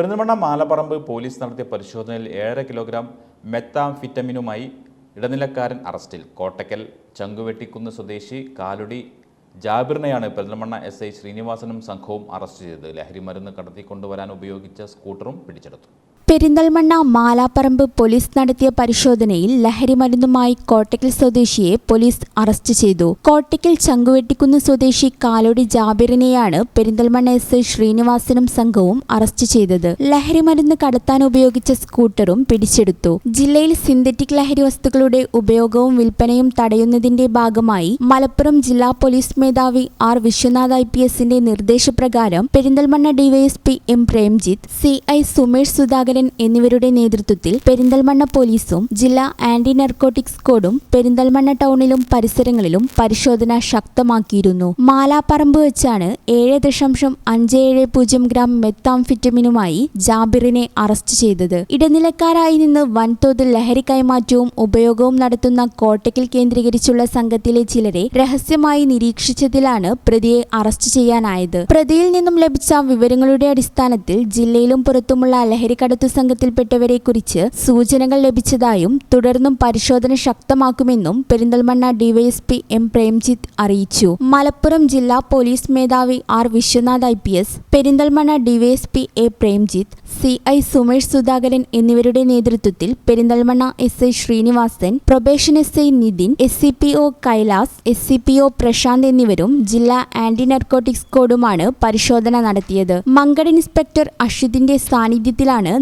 Perinthalmanna മാലപ്പറമ്പ് police നടത്തിയ പരിശോധനയിൽ ഏഴര കിലോഗ്രാം മെത്താംഫിറ്റമിനുമായി ഇടനിലക്കാരൻ അറസ്റ്റിൽ. കോട്ടക്കൽ ചങ്കുവെട്ടിക്കുന്ന് സ്വദേശി കാലുടി ജാബിറിനെയാണ് പെരിന്തൽമണ്ണ എസ് ഐ ശ്രീനിവാസനും സംഘവും അറസ്റ്റ് ചെയ്തത്. ലഹരി മരുന്ന് കടത്തിക്കൊണ്ടുവരാൻ ഉപയോഗിച്ച സ്കൂട്ടറും പിടിച്ചെടുത്തു. പെരിന്തൽമണ്ണ മാലാപ്പറമ്പ് പോലീസ് നടത്തിയ പരിശോധനയിൽ ലഹരിമരുന്നുമായി കോട്ടക്കൽ സ്വദേശിയെ പോലീസ് അറസ്റ്റ് ചെയ്തു. കോട്ടക്കൽ ചങ്കുവെട്ടിക്കുന്ന് സ്വദേശി കാലോടി ജാബിറിനെയാണ് പെരിന്തൽമണ്ണ എസ് ശ്രീനിവാസനും സംഘവും അറസ്റ്റ് ചെയ്തത്. ലഹരിമരുന്ന് കടത്താൻ ഉപയോഗിച്ച സ്കൂട്ടറും പിടിച്ചെടുത്തു. ജില്ലയിൽ സിന്തറ്റിക് ലഹരി വസ്തുക്കളുടെ ഉപയോഗവും വിൽപ്പനയും തടയുന്നതിന്റെ ഭാഗമായി മലപ്പുറം ജില്ലാ പോലീസ് മേധാവി ആർ വിശ്വനാഥ് ഐ പി എസിന്റെ നിർദ്ദേശപ്രകാരം Perinthalmanna DYSP M Premjith C I Sumesh Sudhakaran എന്നിവരുടെ നേതൃത്വത്തിൽ പെരിന്തൽമണ്ണ പോലീസും ജില്ലാ ആന്റി നർക്കോട്ടിക്സ് സ്ക്വാഡും പെരിന്തൽമണ്ണ ടൗണിലും പരിസരങ്ങളിലും പരിശോധന ശക്തമാക്കിയിരുന്നു. മാലാപ്പറമ്പ് വെച്ചാണ് ഏഴ് ദശാംശം അഞ്ച് ഏഴ് പൂജ്യം ഗ്രാം മെത്താംഫിറ്റമിനുമായി ജാബിറിനെ അറസ്റ്റ് ചെയ്തത്. ഇടനിലക്കാരായി നിന്ന് വൻതോതിൽ ലഹരി കൈമാറ്റവും ഉപയോഗവും നടത്തുന്ന കോട്ടയ്ക്കൽ കേന്ദ്രീകരിച്ചുള്ള സംഘത്തിലെ ചിലരെ രഹസ്യമായി നിരീക്ഷിച്ചതിലാണ് പ്രതിയെ അറസ്റ്റ് ചെയ്യാനായത്. പ്രതിയിൽ നിന്നും ലഭിച്ച വിവരങ്ങളുടെ അടിസ്ഥാനത്തിൽ ജില്ലയിലും പുറത്തുമുള്ള ലഹരിക്കടത്തു സംഘത്തിൽപ്പെട്ടവരെ കുറിച്ച് സൂചനകൾ ലഭിച്ചതായും തുടർന്നും പരിശോധന ശക്തമാക്കുമെന്നും പെരിന്തൽമണ്ണ ഡിവൈഎസ്പി എം പ്രേംജിത്ത് അറിയിച്ചു. മലപ്പുറം ജില്ലാ പോലീസ് മേധാവി R Vishwanath I P S Perinthalmanna DYSP A Premjith C I Sumesh Sudhakaran എന്നിവരുടെ നേതൃത്വത്തിൽ Perinthalmanna S I Srinivasan probation S I Nithin S C P O Kailas S C P O Prashanth എന്നിവരും ജില്ലാ anti narcotics സ്ക്വാഡുമാണ് പരിശോധന നടത്തിയത്. Mankada inspector അഷിതിന്റെ സാന്നിധ്യത്തിലാണ്